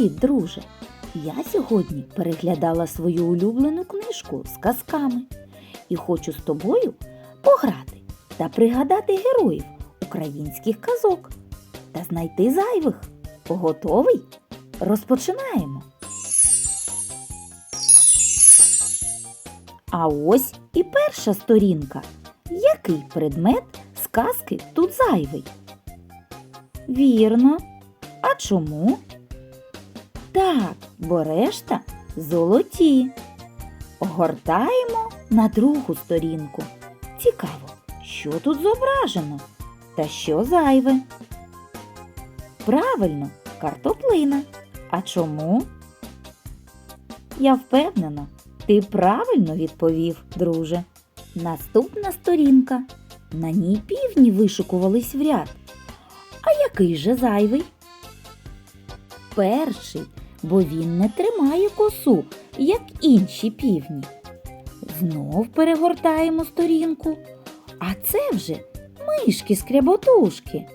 Привіт, друже! Я сьогодні переглядала свою улюблену книжку з казками і хочу з тобою пограти та пригадати героїв українських казок та знайти зайвих. Готовий? Розпочинаємо. А ось і перша сторінка. Який предмет з казки тут зайвий? Вірно. А чому? Так, бо решта золоті. Огортаємо на другу сторінку. Цікаво, що тут зображено та що зайве. Правильно, картоплина. А чому? Я впевнена, ти правильно відповів, друже. Наступна сторінка. На ній півні вишикувались в ряд. А який же зайвий? Перший, бо він не тримає косу, як інші півні. Знов перегортаємо сторінку. А це вже мишки скряботушки.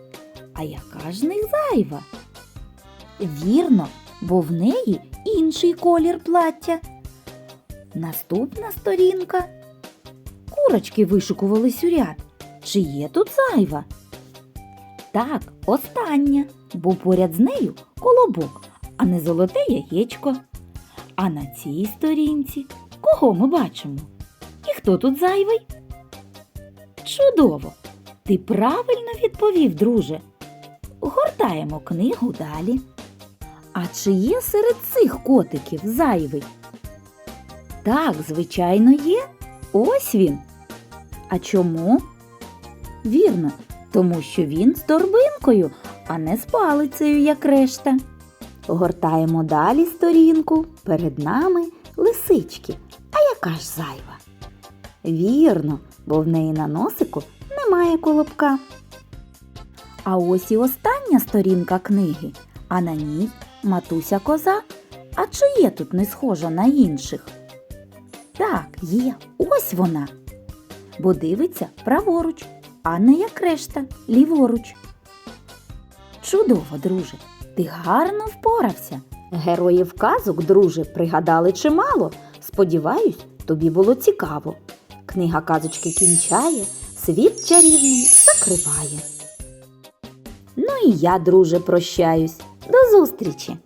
А яка ж них зайва? Вірно, бо в неї інший колір плаття. Наступна сторінка. Курочки вишукувались у. Чи є тут зайва? Так, остання, бо поряд з нею колобок, а не золоте яєчко. А на цій сторінці кого ми бачимо? І хто тут зайвий? Чудово! Ти правильно відповів, друже. Гортаємо книгу далі. А чи є серед цих котиків зайвий? Так, звичайно, є. Ось він. А чому? Вірно, тому що він з торбинкою, а не з палицею, як решта. Гортаємо далі сторінку. Перед нами лисички. А яка ж зайва? Вірно, бо в неї на носику немає колобка. А ось і остання сторінка книги, а на ній матуся коза. А чи є тут не схожа на інших? Так, є, ось вона. Бо дивиться праворуч, а не як решта ліворуч. Чудово, друже, ти гарно впорався. Героїв казок, друже, пригадали чимало. Сподіваюсь, тобі було цікаво. Книга казочки кінчає, світ чарівний закриває. Ну і я, друже, прощаюсь. До зустрічі!